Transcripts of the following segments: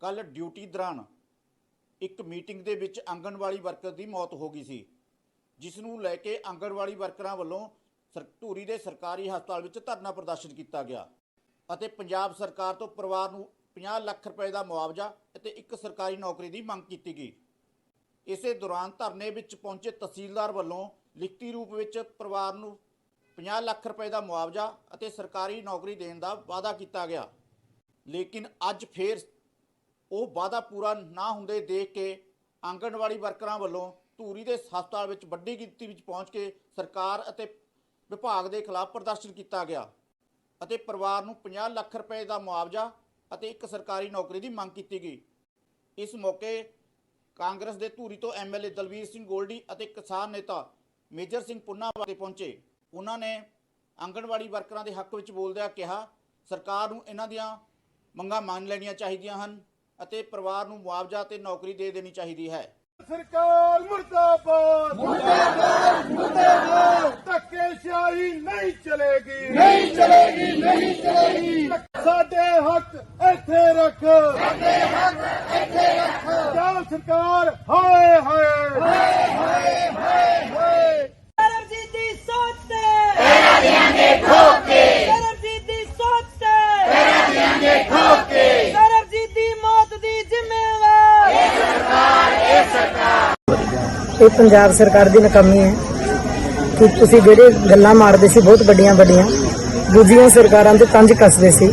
ਕੱਲ ਡਿਊਟੀ ਦੌਰਾਨ ਇੱਕ ਮੀਟਿੰਗ ਦੇ ਵਿੱਚ ਆਂਗਣਵਾੜੀ ਵਰਕਰ ਦੀ ਮੌਤ ਹੋ ਗਈ ਸੀ, ਜਿਸ ਨੂੰ ਲੈ ਕੇ ਆਂਗਣਵਾੜੀ ਵਰਕਰਾਂ ਵੱਲੋਂ ਸਰ- ਧੂਰੀ ਦੇ ਸਰਕਾਰੀ ਹਸਪਤਾਲ ਵਿੱਚ ਧਰਨਾ ਪ੍ਰਦਰਸ਼ਨ ਕੀਤਾ ਗਿਆ ਅਤੇ ਪੰਜਾਬ ਸਰਕਾਰ ਤੋਂ ਪਰਿਵਾਰ ਨੂੰ 50 ਲੱਖ ਰੁਪਏ ਦਾ ਮੁਆਵਜ਼ਾ ਅਤੇ ਇੱਕ ਸਰਕਾਰੀ ਨੌਕਰੀ ਦੀ ਮੰਗ ਕੀਤੀ ਗਈ। ਇਸੇ ਦੌਰਾਨ ਧਰਨੇ ਵਿੱਚ ਪਹੁੰਚੇ ਤਹਿਸੀਲਦਾਰ ਵੱਲੋਂ ਲਿਖਤੀ ਰੂਪ ਵਿੱਚ ਪਰਿਵਾਰ ਨੂੰ 50 ਲੱਖ ਰੁਪਏ ਦਾ ਮੁਆਵਜ਼ਾ ਅਤੇ ਸਰਕਾਰੀ ਨੌਕਰੀ ਦੇਣ ਦਾ ਵਾਅਦਾ ਕੀਤਾ ਗਿਆ। ਲੇਕਿਨ ਅੱਜ ਫੇਰ ਉਹ ਵਾਅਦਾ ਪੂਰਾ ਨਾ ਹੁੰਦੇ ਦੇਖ ਕੇ ਆਂਗਣਵਾੜੀ ਵਰਕਰਾਂ ਵੱਲੋਂ ਧੂਰੀ ਦੇ ਹਸਪਤਾਲ ਵਿੱਚ ਵੱਡੀ ਗਿਣਤੀ ਵਿੱਚ ਪਹੁੰਚ ਕੇ ਸਰਕਾਰ ਅਤੇ ਵਿਭਾਗ ਦੇ ਖਿਲਾਫ ਪ੍ਰਦਰਸ਼ਨ ਕੀਤਾ ਗਿਆ ਅਤੇ ਪਰਿਵਾਰ ਨੂੰ 50 ਲੱਖ ਰੁਪਏ ਦਾ ਮੁਆਵਜ਼ਾ ਅਤੇ ਇੱਕ ਸਰਕਾਰੀ ਨੌਕਰੀ ਦੀ ਮੰਗ ਕੀਤੀ ਗਈ। ਇਸ ਮੌਕੇ ਕਾਂਗਰਸ ਦੇ ਧੂਰੀ ਤੋਂ ਐਮਐਲਏ ਦਲਵੀਰ ਸਿੰਘ ਗੋਲਡੀ ਅਤੇ ਕਿਸਾਨ ਨੇਤਾ ਮੇਜਰ ਸਿੰਘ ਪੁੰਨਾਵਾਲੇ ਪਹੁੰਚੇ। ਉਹਨਾਂ ਨੇ ਆਂਗਣਵਾੜੀ ਵਰਕਰਾਂ ਦੇ ਹੱਕ ਵਿੱਚ ਬੋਲਦਿਆਂ ਕਿਹਾ, ਸਰਕਾਰ ਨੂੰ ਇਹਨਾਂ ਦੀਆਂ ਮੰਗਾਂ ਮੰਨ ਲੈਣੀਆਂ ਚਾਹੀਦੀਆਂ ਹਨ। ਅਤੇ ਪਰਿਵਾਰ ਨੂੰ ਮੁਆਵਜ਼ਾ ਤੇ ਨੌਕਰੀ ਦੇ ਦੇਣੀ ਚਾਹੀਦੀ ਹੈ। ਸਰਕਾਰ ਮੁਰਦਾਬਾਦ। ਮੁਰਦਾਬਾਦ ਮੁਰਦਾਬਾਦ। ਧੱਕੇਸ਼ਾਹੀ ਨਹੀਂ ਚਲੇਗੀ। ਨਹੀਂ ਚਲੇਗੀ ਨਹੀਂ ਚਲੇਗੀ। ਸਾਡੇ ਹੱਕ ਇੱਥੇ ਰੱਖ। ਸਾਡੇ ਹੱਕ ਇੱਥੇ ਰੱਖ। ਪੰਜਾਬ ਸਰਕਾਰ ਹਾਏ ਹਾਏ ਹਾਏ ਹਾਏ ਹਾਏ ਸਰਬਜੀਤ ਦੀ ਸੋਚ ਤੇ ਤੇਰਾ ਦਿਆਂਗੇ ਠੋਕੇ ਸਰਬਜੀਤ ਦੀ ਸੋਚ ਤੇ ਤੇਰਾ ਦਿਆਂਗੇ ਠੋਕੇ ਸਰਬਜੀਤ ਦੀ ਮੌਤ ਦੀ ਜ਼ਿੰਮੇਵਾਰ ਇਹ ਪੰਜਾਬ ਸਰਕਾਰ ਦੀ ਨਾਕਾਮੀ ਹੈ ਕਿ ਤੁਸੀਂ ਜਿਹੜੇ ਗੱਲਾਂ ਮਾਰਦੇ ਸੀ, ਬਹੁਤ ਵੱਡੀਆਂ ਵੱਡੀਆਂ, ਦੂਜੀਆਂ ਸਰਕਾਰਾਂ ਤੇ ਤੰਜ ਕੱਸਦੇ ਸੀ,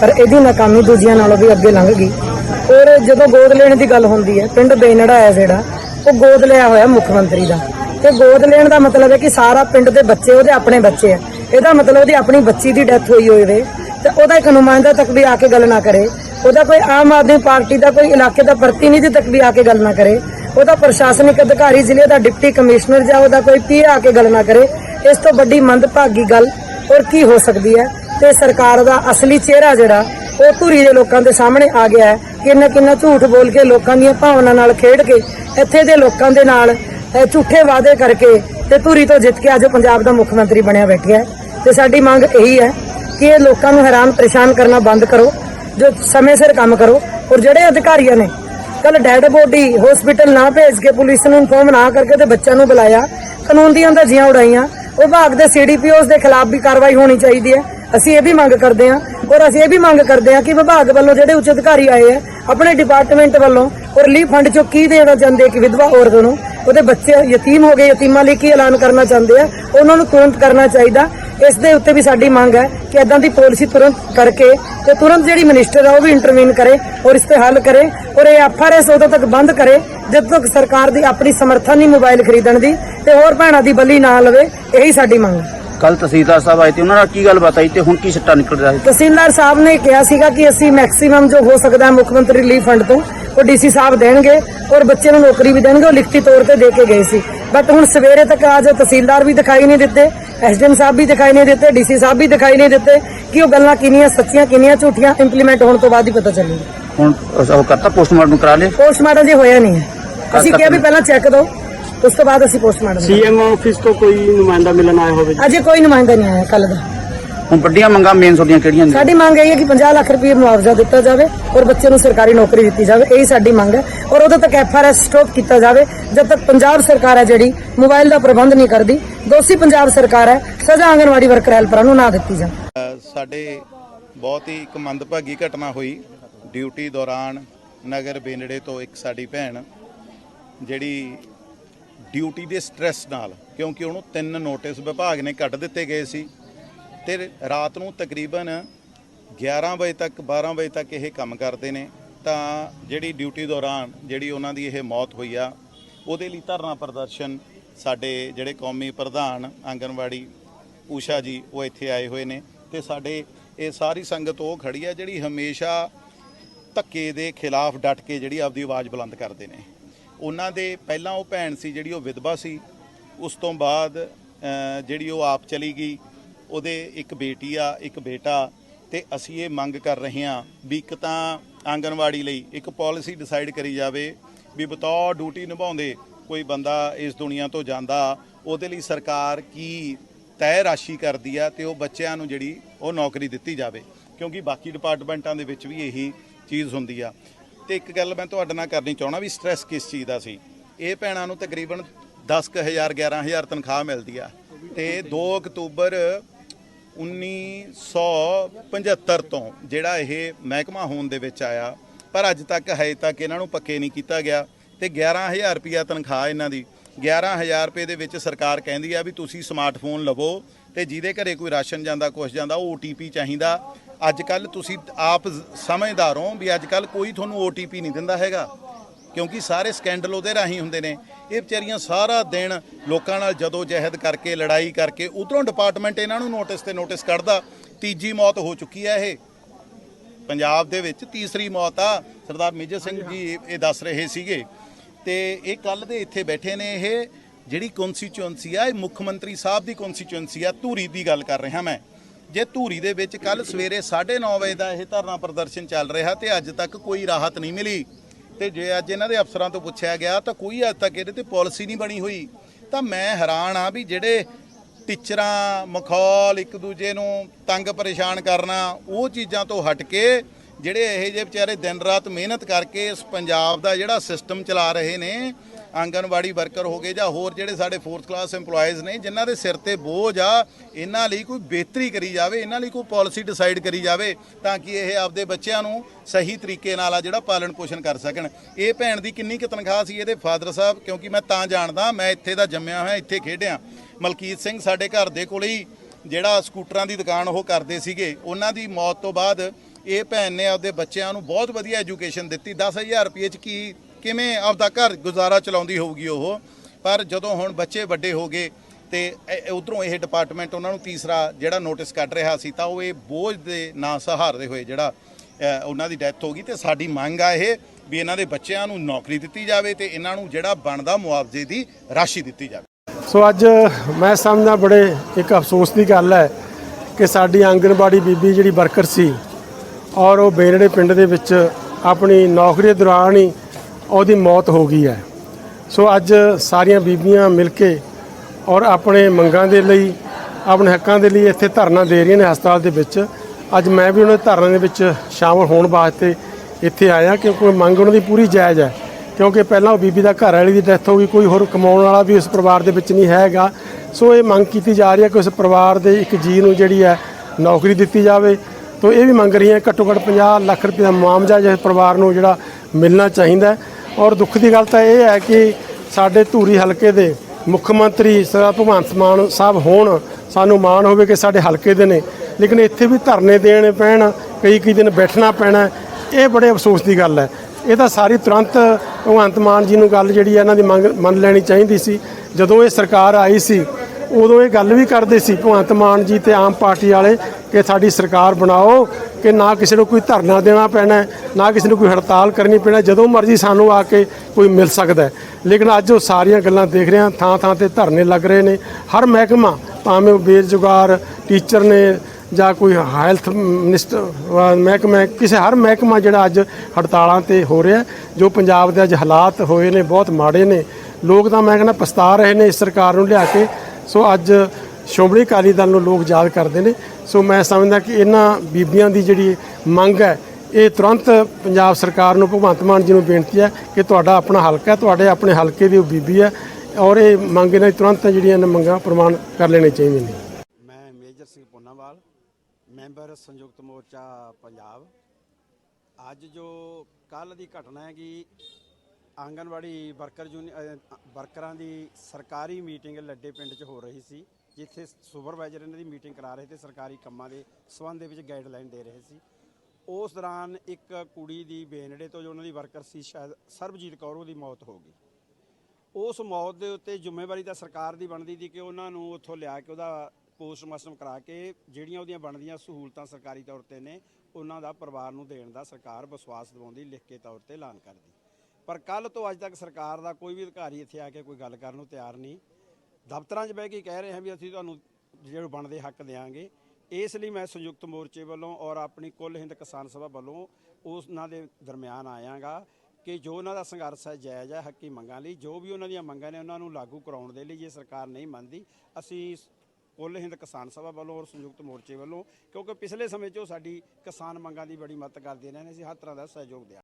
ਪਰ ਇਹਦੀ ਨਾਕਾਮੀ ਦੂਜੀਆਂ ਨਾਲੋਂ ਵੀ ਅੱਗੇ ਲੰਘ ਗਈ। ਔਰ ਜਦੋਂ ਗੋਦ ਲੈਣ ਦੀ ਗੱਲ ਹੁੰਦੀ ਹੈ, ਪਿੰਡ ਬੇਨੜਾ ਹੈ ਜਿਹੜਾ, ਉਹ ਗੋਦ ਲਿਆ ਹੋਇਆ ਮੁੱਖ ਮੰਤਰੀ ਦਾ। ਤੇ ਗੋਦ ਲੈਣ ਦਾ ਮਤਲਬ ਹੈ ਕਿ ਸਾਰਾ ਪਿੰਡ ਦੇ ਬੱਚੇ ਉਹਦੇ ਆਪਣੇ ਬੱਚੇ ਆ। ਇਹਦਾ ਮਤਲਬ ਉਹਦੀ ਆਪਣੀ ਬੱਚੀ ਦੀ ਡੈਥ ਹੋਈ ਹੋਵੇ ਤੇ ਉਹਦਾ ਇੱਕ ਨੁਮਾਇੰਦਾ ਤੱਕ ਵੀ ਆ ਕੇ ਗੱਲ ਨਾ ਕਰੇ। ਉਹਦਾ ਕੋਈ ਆਮ ਆਦਮੀ ਪਾਰਟੀ ਦਾ, ਕੋਈ ਇਲਾਕੇ ਦਾ ਪ੍ਰਤੀਨਿਧੀ ਤੱਕ ਵੀ ਆ ਕੇ ਗੱਲ ਨਾ ਕਰੇ। ਉਹਦਾ ਪ੍ਰਸ਼ਾਸਨਿਕ ਅਧਿਕਾਰੀ ਜ਼ਿਲ੍ਹੇ ਦਾ ਡਿਪਟੀ ਕਮਿਸ਼ਨਰ ਜਾਂ ਉਹਦਾ ਕੋਈ ਪੀ ਆ ਕੇ ਗੱਲ ਨਾ ਕਰੇ, ਇਸ ਤੋਂ ਵੱਡੀ ਮੰਦਭਾਗੀ ਗੱਲ ਔਰ ਕੀ ਹੋ ਸਕਦੀ ਹੈ? ਤੇ ਸਰਕਾਰ ਦਾ ਅਸਲੀ ਚਿਹਰਾ ਜਿਹੜਾ, ਉਹ ਧੂਰੀ ਦੇ ਲੋਕਾਂ ਦੇ ਸਾਹਮਣੇ ਆ ਗਿਆ ਹੈ ਕਿੰਨਾ ਕਿੰਨਾ ਝੂਠ ਬੋਲ ਕੇ ਲੋਕਾਂ ਦੀਆਂ ਭਾਵਨਾ ਨਾਲ ਖੇਡ ਕੇ ਇੱਥੇ ਦੇ ਲੋਕਾਂ ਦੇ ਨਾਲ ਝੂਠੇ ਵਾਅਦੇ ਕਰਕੇ ਤੇ ਧੂਰੀ ਤੋਂ ਜਿੱਤ ਕੇ ਅੱਜ ਪੰਜਾਬ ਦਾ ਮੁੱਖ ਮੰਤਰੀ ਬਣਿਆ ਬੈਠਿਆ ਹੈ। ਤੇ ਸਾਡੀ ਮੰਗ ਇਹੀ ਹੈ ਕਿ ਇਹ ਲੋਕਾਂ ਨੂੰ ਹੈਰਾਨ ਪਰੇਸ਼ਾਨ ਕਰਨਾ ਬੰਦ ਕਰੋ, ਜੋ ਸਮੇਂ ਸਿਰ ਕੰਮ ਕਰੋ, ਔਰ ਜਿਹੜੇ ਅਧਿਕਾਰੀਆਂ ਨੇ ਕੱਲ ਡੈਡ ਬੋਡੀ ਹਸਪੀਟਲ ਨਾ ਭੇਜ ਕੇ ਪੁਲਿਸ ਨੂੰ ਇਨਫੋਰਮ ਨਾ ਕਰਕੇ ਤੇ ਬੱਚਿਆਂ ਨੂੰ ਬੁਲਾਇਆ। ਕਾਨੂੰਨ ਦੀਆਂ ਧੱਜੀਆਂ ਉਡਾਈਆਂ। ਵਿਭਾਗ ਦੇ ਸੀਡੀਪੀਓਸ ਦੇ ਖਿਲਾਫ ਵੀ ਕਾਰਵਾਈ ਹੋਣੀ ਚਾਹੀਦੀ ਹੈ। ਅਸੀਂ ਇਹ ਵੀ ਮੰਗ ਕਰਦੇ ਹਾਂ ਔਰ ਅਸੀਂ ਇਹ ਵੀ ਮੰਗ ਕਰਦੇ ਹਾਂ ਕਿ ਵਿਭਾਗ ਵੱਲੋਂ ਜਿਹੜੇ ਉੱਚ ਅਧਿਕਾਰੀ ਆਏ ਆ ਆਪਣੇ ਡਿਪਾਰਟਮੈਂਟ ਵੱਲੋਂ ਔਰ ਰਿਲੀਫ ਫੰਡ ਚੋਂ ਕੀ ਦੇਣਾ ਚਾਹੁੰਦੇ ਕਿ ਵਿਧਵਾ ਔਰਤ ਨੂੰ, ਉਹਦੇ ਬੱਚੇ ਯਤੀਮ ਹੋ ਗਏ, ਯਤੀਮਾਂ ਲਈ ਕੀ ਐਲਾਨ ਕਰਨਾ ਚਾਹੁੰਦੇ ਆ, ਉਹਨਾਂ ਨੂੰ ਤੁਰੰਤ ਕਰਨਾ ਚਾਹੀਦਾ। ਇਸ ਦੇ ਉੱਤੇ ਵੀ ਸਾਡੀ ਮੰਗ ਹੈ ਕਿ ਇਦਾਂ ਦੀ ਪਾਲਿਸੀ ਤੁਰੰਤ ਕਰਕੇ ਤੇ ਤੁਰੰਤ ਜਿਹੜੀ ਮਿਨਿਸਟਰ ਆ ਉਹ ਵੀ ਇੰਟਰਵੀਨ ਕਰੇ ਔਰ ਇਸ ਤੇ ਹੱਲ ਕਰੇ ਔਰ ਇਹ ਐਫਆਰਐਸ ਉਦੋਂ ਤੱਕ ਬੰਦ ਕਰੇ ਜਦ ਤੱਕ ਸਰਕਾਰ ਦੀ ਆਪਣੀ ਸਮਰਥਨ ਨਹੀਂ ਮੋਬਾਈਲ ਖਰੀਦਣ ਦੀ ਤੇ ਹੋਰ ਭੈਣਾਂ ਦੀ ਬਲੀ ਨਾ ਲਵੇ ਇਹੀ ਸਾਡੀ ਮੰਗ ਹੈ। ਕੱਲ ਤਹਿਸੀਲਦਾਰ ਸਾਹਿਬ ਆਏ ਤੇ ਉਹਨਾਂ ਨਾਲ ਕੀ ਗੱਲ ਬਤਾਈ ਤੇ ਹੁਣ ਕੀ ਸੱਟਾ ਨਿਕਲ ਰਿਹਾ ਹੈ ਤਹਿਸੀਲਦਾਰ ਸਾਹਿਬ ਨੇ ਕਿਹਾ ਸੀਗਾ ਕਿ ਅਸੀਂ ਮੈਕਸਿਮਮ ਜੋ ਹੋ ਸਕਦਾ ਹੈ ਮੁੱਖ ਮੰਤਰੀ ਰਿਲੀਫ ਫੰਡ ਤੋਂ ਉਹ ਡੀਸੀ ਸਾਹਿਬ ਦੇਣਗੇ ਔਰ ਬੱਚੇ ਨੂੰ ਨੌਕਰੀ ਵੀ ਦੇਣਗੇ ਉਹ ਲਿਖਤੀ ਤੌਰ ਤੇ ਦੇ ਕੇ ਗਏ ਸੀ। ਬਟ ਹੁਣ ਸਵੇਰੇ ਤੱਕ ਅੱਜ ਤਹਿਸੀਲਦਾਰ ਵੀ ਦਿਖਾਈ ਨਹੀਂ ਦਿੱਤੇ ਐਸਡੀਐਮ ਸਾਹਿਬ ਵੀ ਦਿਖਾਈ ਨਹੀਂ ਦਿੱਤੇ ਡੀਸੀ ਸਾਹਿਬ ਵੀ ਦਿਖਾਈ ਨਹੀਂ ਦਿੱਤੇ ਕਿ ਉਹ ਗੱਲਾਂ ਕਿੰਨੀਆਂ ਸੱਚੀਆਂ ਕਿੰਨੀਆਂ ਝੂਠੀਆਂ ਇੰਪਲੀਮੈਂਟ ਹੋਣ ਤੋਂ ਬਾਅਦ ਹੀ ਪਤਾ ਚੱਲੇਗਾ। ਹੁਣ ਉਹ ਕਰਤਾ ਪੋਸਟਮਾਰਟਮ ਕਰਾ ਲਿਆ ਪੋਸਟਮਾਰਟਮ ਜੇ ਹੋਇਆ ਨਹੀਂ ਹੈ। ਅਸੀਂ ਕਿਹਾ ਵੀ ਪਹਿਲਾਂ ਚੈੱਕ ਦਿਓ ਉਸ ਤੋਂ ਬਾਅਦ ਅਸੀਂ ਪੋਸਟਮਾਰਟਮ ਸੀਐਮ ਆਫਿਸ ਤੋਂ ਕੋਈ ਨੁਮਾਇੰਦਾ ਮਿਲਣ ਆਇਆ ਹੋਵੇ ਅਜੇ ਕੋਈ ਨੁਮਾਇੰਦਾ ਨਹੀਂ ਆਇਆ ਕੱਲ ਦਾ। ਹੁਣ ਵੱਡੀਆਂ ਮੰਗਾਂ ਮੇਨ ਤੁਹਾਡੀਆਂ ਕਿਹੜੀਆਂ ਨੇ? ਸਾਡੀ ਮੰਗ ਇਹ ਹੈ ਕਿ 50 ਲੱਖ ਰੁਪਏ ਮੁਆਵਜ਼ਾ ਦਿੱਤਾ ਜਾਵੇ ਔਰ ਬੱਚੇ ਨੂੰ ਸਰਕਾਰੀ ਨੌਕਰੀ ਦਿੱਤੀ ਜਾਵੇ ਇਹੀ ਸਾਡੀ ਮੰਗ ਹੈ। ਔਰ ਉਦੋਂ ਤੱਕ ਐਫਆਰਐਸ ਸਟਾਪ ਕੀਤਾ ਜਾਵੇ ਜਦ ਤੱਕ ਪੰਜਾਬ ਸਰਕਾਰ ਹੈ ਜਿਹੜੀ ਮੋਬਾਈਲ ਦਾ ਪ੍ਰਬੰਧ ਨਹੀਂ ਕਰਦੀ ਦੋਸ਼ੀ ਪੰਜਾਬ ਸਰਕਾਰ ਹੈ ਸਜ਼ਾ ਆਂਗਣਵਾੜੀ ਵਰਕਰ ਹੈਲਪਰਾਂ ਨੂੰ ਨਾ ਦਿੱਤੀ ਜਾਵੇ। ਸਾਡੇ ਬਹੁਤ ਹੀ ਇੱਕ ਮੰਦਭਾਗੀ ਘਟਨਾ ਹੋਈ। ਡਿਊਟੀ ਦੌਰਾਨ ਨਗਰ ਬੇਨੜੇ ਤੋਂ ਇੱਕ ਸਾਡੀ ਭੈਣ ਜਿਹੜੀ ਡਿਊਟੀ ਦੇ ਸਟ੍ਰੈਸ ਨਾਲ ਕਿਉਂਕਿ ਉਹਨੂੰ ਤਿੰਨ ਨੋਟਿਸ ਵਿਭਾਗ ਨੇ ਕੱਢ ਦਿੱਤੇ ਗਏ ਸੀ। ਤੇ ਰਾਤ ਨੂੰ ਤਕਰੀਬਨ 11 ਵਜੇ ਤੱਕ 12 ਵਜੇ ਤੱਕ ਇਹ ਕੰਮ ਕਰਦੇ ਨੇ। ਤਾਂ ਜਿਹੜੀ ਡਿਊਟੀ ਦੌਰਾਨ ਜਿਹੜੀ ਉਹਨਾਂ ਦੀ ਇਹ ਮੌਤ ਹੋਈ ਆ, ਉਹਦੇ ਲਈ ਧਰਨਾ ਪ੍ਰਦਰਸ਼ਨ ਸਾਡੇ ਜਿਹੜੇ ਕੌਮੀ ਪ੍ਰਧਾਨ ਆਂਗਨਵਾੜੀ ਊਸ਼ਾ ਜੀ, ਉਹ ਇੱਥੇ ਆਏ ਹੋਏ ਨੇ ਤੇ ਸਾਡੇ ਇਹ ਸਾਰੀ ਸੰਗਤ ਉਹ ਖੜੀ ਆ ਜਿਹੜੀ ਹਮੇਸ਼ਾ ਧੱਕੇ ਦੇ ਖਿਲਾਫ ਡਟ ਕੇ ਜਿਹੜੀ ਆਪਦੀ ਆਵਾਜ਼ ਬੁਲੰਦ ਕਰਦੇ ਨੇ। ਉਹਨਾਂ ਦੇ ਪਹਿਲਾਂ ਉਹ ਭੈਣ ਸੀ ਜਿਹੜੀ ਉਹ ਵਿਧਵਾ ਸੀ, ਉਸ ਤੋਂ ਬਾਅਦ ਜਿਹੜੀ ਉਹ ਆਪ ਚਲੀ ਗਈ ਉਹਦੇ ਇੱਕ ਬੇਟੀ ਆ, ਇੱਕ ਬੇਟਾ, ਤੇ ਅਸੀਂ ਇਹ ਮੰਗ ਕਰ ਰਹੇ ਹਾਂ ਵੀ ਇੱਕ ਤਾਂ ਆਂਗਨਵਾੜੀ ਲਈ ਇੱਕ ਪਾਲਿਸੀ ਡਿਸਾਈਡ ਕਰੀ ਜਾਵੇ ਵੀ ਬਤੌਰ ਡਿਊਟੀ ਨਿਭਾਉਂਦੇ ਕੋਈ ਬੰਦਾ ਇਸ ਦੁਨੀਆ ਤੋਂ ਜਾਂਦਾ, ਉਹਦੇ ਲਈ ਸਰਕਾਰ ਕੀ ਤੈਅ ਰਾਸ਼ੀ ਕਰਦੀ ਆ ਤੇ ਉਹ ਬੱਚਿਆਂ ਨੂੰ ਜਿਹੜੀ ਉਹ ਨੌਕਰੀ ਦਿੱਤੀ ਜਾਵੇ, ਕਿਉਂਕਿ ਬਾਕੀ ਡਿਪਾਰਟਮੈਂਟਾਂ ਦੇ ਵਿੱਚ ਵੀ ਇਹੀ ਚੀਜ਼ ਹੁੰਦੀ ਆ। ਤੇ ਇੱਕ ਗੱਲ ਮੈਂ ਤੁਹਾਡੇ ਨਾਲ ਕਰਨੀ ਚਾਹਣਾ ਵੀ ਸਟ੍ਰੈਸ ਕਿਸ ਚੀਜ਼ ਦਾ ਸੀ? ਇਹ ਭੈਣਾਂ ਨੂੰ ਤਕਰੀਬਨ 10000 11000 ਤਨਖਾਹ ਮਿਲਦੀ ਆ ਤੇ 2 ਅਕਤੂਬਰ 1975 ਤੋਂ ਜਿਹੜਾ ਇਹ ਮਹਿਕਮਾ ਹੋਣ ਦੇ ਵਿੱਚ ਆਇਆ, ਪਰ ਅੱਜ ਤੱਕ ਹਜੇ ਤੱਕ ਇਹਨਾਂ ਨੂੰ ਪੱਕੇ ਨਹੀਂ ਕੀਤਾ ਗਿਆ ਤੇ 11000 ਰੁਪਿਆ ਤਨਖਾਹ ਇਹਨਾਂ ਦੀ। 11000 ਰੁਪਏ ਦੇ ਵਿੱਚ ਸਰਕਾਰ ਕਹਿੰਦੀ ਆ ਵੀ ਤੁਸੀਂ ਸਮਾਰਟਫੋਨ ਲਵੋ ਤੇ ਜਿਹਦੇ ਘਰੇ ਕੋਈ ਰਾਸ਼ਨ ਜਾਂਦਾ, ਕੁਛ ਜਾਂਦਾ, ਉਹ OTP ਚਾਹੀਦਾ। ਅੱਜ ਕੱਲ ਤੁਸੀਂ ਆਪ ਸਮਝਦਾਰ ਹੋ ਵੀ ਅੱਜ ਕੱਲ ਕੋਈ ਤੁਹਾਨੂੰ OTP ਨਹੀਂ ਦਿੰਦਾ ਹੈਗਾ, ਕਿਉਂਕਿ ਸਾਰੇ ਸਕੈਂਡਲ ਉਹਦੇ ਰਾਹੀਂ ਹੁੰਦੇ ਨੇ। ਇਹ ਵਿਚਾਰੀਆਂ ਸਾਰਾ ਦਿਨ ਲੋਕਾਂ ਨਾਲ ਜਦੋਂ ਜਹਿਦ ਕਰਕੇ, ਲੜਾਈ ਕਰਕੇ, ਉਧਰੋਂ ਡਿਪਾਰਟਮੈਂਟ ਇਹਨਾਂ ਨੂੰ ਨੋਟਿਸ ਤੇ ਨੋਟਿਸ ਕੱਢਦਾ, ਤੀਜੀ ਮੌਤ ਹੋ ਚੁੱਕੀ ਹੈ ਇਹ। ਪੰਜਾਬ ਦੇ ਵਿੱਚ ਤੀਸਰੀ ਮੌਤ ਆ, ਸਰਦਾਰ ਮੇਜਰ ਸਿੰਘ ਜੀ ਇਹ- ਦੱਸ ਰਹੇ ਸੀਗੇ। ਤੇ ਇਹ ਕੱਲ ਦੇ ਇੱਥੇ ਬੈਠੇ ਨੇ ਇਹ, ਜਿਹੜੀ ਕਨਸਟੀਚੁਐਂਸੀ ਆ, ਇਹ ਮੁੱਖ ਮੰਤਰੀ ਸਾਹਿਬ ਦੀ ਕਨਸਟੀਚੁਐਂਸੀ ਆ, ਧੂਰੀ ਦੀ ਗੱਲ ਕਰ ਰਿਹਾ ਮੈਂ। ਜੇ ਧੂਰੀ ਦੇ ਵਿੱਚ ਕੱਲ ਸਵੇਰੇ 9:30 ਵਜੇ ਦਾ ਇਹ ਧਰਨਾ ਪ੍ਰਦਰਸ਼ਨ ਚੱਲ ਰਿਹਾ ਤੇ ਅੱਜ ਤੱਕ ਕੋਈ ਰਾਹਤ ਨਹੀਂ ਮਿਲੀ। ਤੇ ਜੇ ਅੱਜ ਇਹਨਾਂ ਦੇ ਅਫਸਰਾਂ ਤੋਂ ਪੁੱਛਿਆ ਗਿਆ ਤਾਂ ਕੋਈ ਅੱਜ ਤੱਕ ਇਹਦੇ ਤੇ ਪਾਲਿਸੀ ਨਹੀਂ ਬਣੀ ਹੋਈ। ਤਾਂ ਮੈਂ ਹੈਰਾਨ ਆ ਵੀ ਜਿਹੜੇ ਟੀਚਰਾਂ, ਮਖੌਲ, ਇੱਕ ਦੂਜੇ ਨੂੰ ਤੰਗ ਪਰੇਸ਼ਾਨ ਕਰਨਾ, ਉਹ ਚੀਜ਼ਾਂ ਤੋਂ ਹਟ ਕੇ ਜਿਹੜੇ ਇਹ ਜਿਹੇ ਵਿਚਾਰੇ ਦਿਨ ਰਾਤ ਮਿਹਨਤ ਕਰਕੇ ਇਸ ਪੰਜਾਬ ਦਾ ਜਿਹੜਾ ਸਿਸਟਮ ਚਲਾ ਰਹੇ ਨੇ ਆਂਗਨਵਾੜੀ ਵਰਕਰ ਹੋ ਗਏ ਜਾਂ ਹੋਰ ਜਿਹੜੇ ਸਾਡੇ ਫੋਰਥ ਕਲਾਸ EMPLOYEES ਨੇ, ਜਿਨ੍ਹਾਂ ਦੇ ਸਿਰ ਤੇ ਬੋਝ ਆ, ਇਹਨਾਂ ਲਈ ਕੋਈ ਬਿਹਤਰੀ ਕਰੀ ਜਾਵੇ, ਇਹਨਾਂ ਲਈ ਕੋਈ ਪਾਲਿਸੀ ਡਿਸਾਈਡ ਕਰੀ ਜਾਵੇ ਤਾਂ ਕਿ ਇਹ ਆਪਦੇ ਬੱਚਿਆਂ ਨੂੰ ਸਹੀ ਤਰੀਕੇ ਨਾਲ ਆ ਜਿਹੜਾ ਪਾਲਣ ਪੋਸ਼ਣ ਕਰ ਸਕਣ। ਇਹ ਭੈਣ ਦੀ ਕਿੰਨੀ ਕੁ ਤਨਖਾਹ ਸੀ ਇਹਦੇ ਫਾਦਰ ਸਾਹਿਬ? ਕਿਉਂਕਿ ਮੈਂ ਤਾਂ ਜਾਣਦਾ, ਮੈਂ ਇੱਥੇ ਦਾ ਜੰਮਿਆ ਹੋਇਆ, ਇੱਥੇ ਖੇਡਿਆ। ਮਲਕੀਤ ਸਿੰਘ ਸਾਡੇ ਘਰ ਦੇ ਕੋਲੇ ਹੀ ਜਿਹੜਾ ਸਕੂਟਰਾਂ ਦੀ ਦੁਕਾਨ ਉਹ ਕਰਦੇ ਸੀਗੇ। ਉਹਨਾਂ ਦੀ ਮੌਤ ਤੋਂ ਬਾਅਦ ਇਹ ਭੈਣ ਨੇ ਆਪਦੇ ਬੱਚਿਆਂ ਨੂੰ ਬਹੁਤ ਵਧੀਆ ਐਜੂਕੇਸ਼ਨ ਦਿੱਤੀ। 10000 ਰੁਪਏ ਚ ਕੀ ਕਿਵੇਂ ਆਪਦਾ ਘਰ ਗੁਜ਼ਾਰਾ ਚਲਾਉਂਦੀ ਹੋਊਗੀ ਉਹ? ਪਰ ਜਦੋਂ ਹੁਣ ਬੱਚੇ ਵੱਡੇ ਹੋ ਗਏ ਤੇ ਉਧਰੋਂ ਇਹ ਡਿਪਾਰਟਮੈਂਟ ਉਹਨਾਂ ਨੂੰ ਤੀਸਰਾ ਜਿਹੜਾ ਨੋਟਿਸ ਕੱਢ ਰਿਹਾ ਸੀ ਤਾਂ ਉਹ ਇਹ ਬੋਝ ਦੇ ਨਾ ਸਹਾਰਦੇ ਹੋਏ ਜਿਹੜਾ ਉਹਨਾਂ ਦੀ ਡੈਥ ਹੋ ਗਈ ਤੇ ਸਾਡੀ ਮੰਗ ਆ ਇਹ ਵੀ ਇਹਨਾਂ ਦੇ ਬੱਚਿਆਂ ਨੂੰ ਨੌਕਰੀ ਦਿੱਤੀ ਜਾਵੇ ਤੇ ਇਹਨਾਂ ਨੂੰ ਜਿਹੜਾ ਬਣਦਾ ਮੁਆਵਜ਼ੇ ਦੀ ਰਾਸ਼ੀ ਦਿੱਤੀ ਜਾਵੇ। ਸੋ ਅੱਜ ਮੈਂ ਸਮਝਦਾ ਬੜੇ ਇੱਕ ਅਫਸੋਸ ਦੀ ਗੱਲ ਹੈ ਕਿ ਸਾਡੀ ਆਂਗਣਵਾੜੀ ਬੀਬੀ ਜਿਹੜੀ ਵਰਕਰ ਸੀ ਔਰ ਉਹ ਬੇਰੜੇ ਪਿੰਡ ਦੇ ਵਿੱਚ ਆਪਣੀ ਨੌਕਰੀ ਦੌਰਾਨ ਹੀ ਉਹਦੀ ਮੌਤ ਹੋ ਗਈ ਹੈ। ਸੋ ਅੱਜ ਸਾਰੀਆਂ ਬੀਬੀਆਂ ਮਿਲ ਕੇ ਔਰ ਆਪਣੇ ਮੰਗਾਂ ਦੇ ਲਈ, ਆਪਣੇ ਹੱਕਾਂ ਦੇ ਲਈ ਇੱਥੇ ਧਰਨਾ ਦੇ ਰਹੀਆਂ ਨੇ ਹਸਪਤਾਲ ਦੇ ਵਿੱਚ। ਅੱਜ ਮੈਂ ਵੀ ਉਹਨਾਂ ਦੇ ਧਰਨੇ ਦੇ ਵਿੱਚ ਸ਼ਾਮਲ ਹੋਣ ਵਾਸਤੇ ਇੱਥੇ ਆਇਆ ਕਿਉਂਕਿ ਮੰਗ ਉਹਨਾਂ ਦੀ ਪੂਰੀ ਜਾਇਜ਼ ਹੈ। ਕਿਉਂਕਿ ਪਹਿਲਾਂ ਉਹ ਬੀਬੀ ਦਾ ਘਰ ਵਾਲੀ ਦੀ ਡੈਥ ਹੋ ਗਈ, ਕੋਈ ਹੋਰ ਕਮਾਉਣ ਵਾਲਾ ਵੀ ਉਸ ਪਰਿਵਾਰ ਦੇ ਵਿੱਚ ਨਹੀਂ ਹੈਗਾ। ਸੋ ਇਹ ਮੰਗ ਕੀਤੀ ਜਾ ਰਹੀ ਹੈ ਕਿ ਉਸ ਪਰਿਵਾਰ ਦੇ ਇੱਕ ਜੀ ਨੂੰ ਜਿਹੜੀ ਹੈ ਨੌਕਰੀ ਦਿੱਤੀ ਜਾਵੇ। ਤੋ ਇਹ ਵੀ ਮੰਗ ਰਹੀ ਹੈ ਘੱਟੋ ਘੱਟ 50 ਲੱਖ ਰੁਪਏ ਦਾ ਮੁਆਵਜ਼ਾ ਜਿਸ ਪਰਿਵਾਰ ਨੂੰ ਜਿਹੜਾ ਮਿਲਣਾ ਚਾਹੀਦਾ ਔਰ ਦੁੱਖ ਦੀ ਗੱਲ ਤਾਂ ਇਹ ਹੈ ਕਿ ਸਾਡੇ ਧੂਰੀ ਹਲਕੇ ਦੇ ਮੁੱਖ ਮੰਤਰੀ ਸਰਦਾਰ ਭਗਵੰਤ ਮਾਨ ਸਾਹਿਬ ਹੋਣ, ਸਾਨੂੰ ਮਾਣ ਹੋਵੇ ਕਿ ਸਾਡੇ ਹਲਕੇ ਦੇ ਨੇ। ਲੇਕਿਨ ਇੱਥੇ ਵੀ ਧਰਨੇ ਦੇਣੇ ਪੈਣ, ਕਈ ਕਈ ਦਿਨ ਬੈਠਣਾ ਪੈਣਾ, ਇਹ ਬੜੇ ਅਫਸੋਸ ਦੀ ਗੱਲ ਹੈ। ਇਹ ਤਾਂ ਸਾਰੀ ਤੁਰੰਤ ਭਗਵੰਤ ਮਾਨ ਜੀ ਨੂੰ ਗੱਲ ਜਿਹੜੀ ਹੈ ਇਹਨਾਂ ਦੀ ਮੰਗ, ਮੰਨ ਲੈਣੀ ਚਾਹੀਦੀ ਸੀ। ਜਦੋਂ ਇਹ ਸਰਕਾਰ ਆਈ ਸੀ, ਉਦੋਂ ਇਹ ਗੱਲ ਵੀ ਕਰਦੇ ਸੀ ਭਗਵੰਤ ਮਾਨ ਜੀ ਤੇ ਆਮ ਪਾਰਟੀ ਵਾਲੇ ਕਿ ਸਾਡੀ ਸਰਕਾਰ ਬਣਾਓ ਕਿ ਨਾ ਕਿਸੇ ਨੂੰ ਕੋਈ ਧਰਨਾ ਦੇਣਾ ਪੈਣਾ ਨਾ ਕਿਸੇ ਨੂੰ ਕੋਈ ਹੜਤਾਲ ਕਰਨੀ ਪੈਣਾ ਜਦੋਂ ਮਰਜ਼ੀ ਸਾਨੂੰ ਆ ਕੇ ਕੋਈ ਮਿਲ ਸਕਦਾ ਹੈ। ਲੇਕਿਨ ਅੱਜ ਉਹ ਸਾਰੀਆਂ ਗੱਲਾਂ ਦੇਖ ਰਹੇ ਹਾਂ, ਥਾਂ ਥਾਂ ਤੇ ਧਰਨੇ ਲੱਗ ਰਹੇ ਨੇ। ਹਰ ਮਹਿਕਮਾ ਭਾਵੇਂ ਉਹ ਬੇਰੁਜ਼ਗਾਰ, ਟੀਚਰ ਨੇ ਜਾਂ ਕੋਈ ਹੈਲਥ ਮਿਨਿਸਟਰ ਮਹਿਕਮਾ ਕਿਸੇ ਹਰ ਮਹਿਕਮਾ ਜਿਹੜਾ ਅੱਜ ਹੜਤਾਲਾਂ ਤੇ ਹੋ ਰਿਹਾ ਜੋ ਪੰਜਾਬ ਦੇ ਅੱਜ ਹਾਲਾਤ ਹੋਏ ਨੇ, ਬਹੁਤ ਮਾੜੇ ਨੇ। ਲੋਕ ਤਾਂ ਮੈਂ ਕਹਿੰਦਾ ਪਛਤਾ ਰਹੇ ਨੇ, ਇਸ ਸਰਕਾਰ ਨੂੰ ਲਿਆ ਕੇ। ਸੋ ਅੱਜ ਸ਼੍ਰੋਮਣੀ ਅਕਾਲੀ ਦਲ ਨੂੰ ਲੋਕ ਯਾਦ ਕਰਦੇ ਨੇ। ਸੋ ਮੈਂ ਸਮਝਦਾ ਕਿ ਇਹਨਾਂ ਬੀਬੀਆਂ ਦੀ ਜਿਹੜੀ ਮੰਗ ਹੈ, ਇਹ ਤੁਰੰਤ ਪੰਜਾਬ ਸਰਕਾਰ ਨੂੰ, ਭਗਵੰਤ ਮਾਨ ਜੀ ਨੂੰ ਬੇਨਤੀ ਹੈ ਕਿ ਤੁਹਾਡਾ ਆਪਣਾ ਹਲਕਾ ਹੈ, ਤੁਹਾਡੇ ਆਪਣੇ ਹਲਕੇ ਦੀ ਉਹ ਬੀਬੀ ਹੈ ਔਰ ਇਹ ਮੰਗ ਇਹਨਾਂ ਦੀ ਤੁਰੰਤ ਜਿਹੜੀਆਂ ਇਹਨਾਂ ਮੰਗਾਂ ਪ੍ਰਮਾਣ ਕਰ ਲੈਣੇ ਚਾਹੀਦੀਆਂ ਨੇ। ਮੈਂ ਮੇਜਰ ਸਿੰਘ ਪੋਨਾਵਾਲ, ਮੈਂਬਰ ਸੰਯੁਕਤ ਮੋਰਚਾ ਪੰਜਾਬ। ਅੱਜ ਜੋ ਕੱਲ ਦੀ ਘਟਨਾ ਹੈ ਕਿ ਆਂਗਨਵਾੜੀ ਵਰਕਰ ਯੂਨੀ ਵਰਕਰਾਂ ਦੀ ਸਰਕਾਰੀ ਮੀਟਿੰਗ ਲੱਡੇ ਪਿੰਡ 'ਚ ਹੋ ਰਹੀ ਸੀ। ਜਿੱਥੇ ਸੁਪਰਵਾਈਜ਼ਰ ਇਹਨਾਂ ਦੀ ਮੀਟਿੰਗ ਕਰਾ ਰਹੇ ਤੇ ਸਰਕਾਰੀ ਕੰਮਾਂ ਦੇ ਸਬੰਧ ਦੇ ਵਿੱਚ ਗਾਈਡਲਾਈਨ ਦੇ ਰਹੇ ਸੀ। ਉਸ ਦੌਰਾਨ ਇੱਕ ਕੁੜੀ ਦੀ ਬੇਨੜੇ ਤੋਂ ਜੋ ਉਹਨਾਂ ਦੀ ਵਰਕਰ ਸੀ, ਸ਼ਾਇਦ ਸਰਬਜੀਤ ਕੌਰ, ਉਹਦੀ ਮੌਤ ਹੋ ਗਈ। ਉਸ ਮੌਤ ਦੇ ਉੱਤੇ ਜ਼ਿੰਮੇਵਾਰੀ ਤਾਂ ਸਰਕਾਰ ਦੀ ਬਣਦੀ ਸੀ ਕਿ ਉਹਨਾਂ ਨੂੰ ਉੱਥੋਂ ਲਿਆ ਕੇ ਉਹਦਾ ਪੋਸਟਮਾਰਟਮ ਕਰਾ ਕੇ ਜਿਹੜੀਆਂ ਉਹਦੀਆਂ ਬਣਦੀਆਂ ਸਹੂਲਤਾਂ ਸਰਕਾਰੀ ਤੌਰ ਤੇ ਨੇ, ਉਹਨਾਂ ਦਾ ਪਰਿਵਾਰ ਨੂੰ ਦੇਣ ਦਾ ਸਰਕਾਰ ਵਿਸ਼ਵਾਸ ਦਿਵਾਉਂਦੀ, ਲਿਖ ਕੇ ਤੌਰ ਤੇ ਐਲਾਨ ਕਰਦੀ। ਪਰ ਕੱਲ ਤੋਂ ਅੱਜ ਤੱਕ ਸਰਕਾਰ ਦਾ ਕੋਈ ਵੀ ਅਧਿਕਾਰੀ ਇੱਥੇ ਆ ਕੇ ਕੋਈ ਗੱਲ ਕਰਨ ਨੂੰ ਤਿਆਰ ਨਹੀਂ। ਦਫ਼ਤਰਾਂ 'ਚ ਬਹਿ ਕੇ ਕਹਿ ਰਹੇ ਹਾਂ ਵੀ ਅਸੀਂ ਤੁਹਾਨੂੰ ਜਿਹੜੇ ਬਣਦੇ ਹੱਕ ਦੇਵਾਂਗੇ ਇਸ ਲਈ ਮੈਂ ਸੰਯੁਕਤ ਮੋਰਚੇ ਵੱਲੋਂ ਔਰ ਆਪਣੀ ਕੁੱਲ ਹਿੰਦ ਕਿਸਾਨ ਸਭਾ ਵੱਲੋਂ ਉਹਨਾਂ ਦੇ ਦਰਮਿਆਨ ਆਇਆਗਾ ਕਿ ਜੋ ਉਹਨਾਂ ਦਾ ਸੰਘਰਸ਼ ਹੈ, ਜਾਇਜ਼ ਹੈ, ਹੱਕੀ ਮੰਗਾਂ ਲਈ, ਜੋ ਵੀ ਉਹਨਾਂ ਦੀਆਂ ਮੰਗਾਂ ਨੇ ਉਹਨਾਂ ਨੂੰ ਲਾਗੂ ਕਰਾਉਣ ਦੇ ਲਈ ਜੇ ਸਰਕਾਰ ਨਹੀਂ ਮੰਨਦੀ, ਅਸੀਂ ਕੁੱਲ ਹਿੰਦ ਕਿਸਾਨ ਸਭਾ ਵੱਲੋਂ ਔਰ ਸੰਯੁਕਤ ਮੋਰਚੇ ਵੱਲੋਂ ਕਿਉਂਕਿ ਪਿਛਲੇ ਸਮੇਂ 'ਚ ਉਹ ਸਾਡੀ ਕਿਸਾਨ ਮੰਗਾਂ ਦੀ ਬੜੀ ਮਦਦ ਕਰਦੇ ਨੇ, ਅਸੀਂ ਹਰ ਤਰ੍ਹਾਂ ਦਾ ਸਹਿਯੋਗ ਦਿਆ।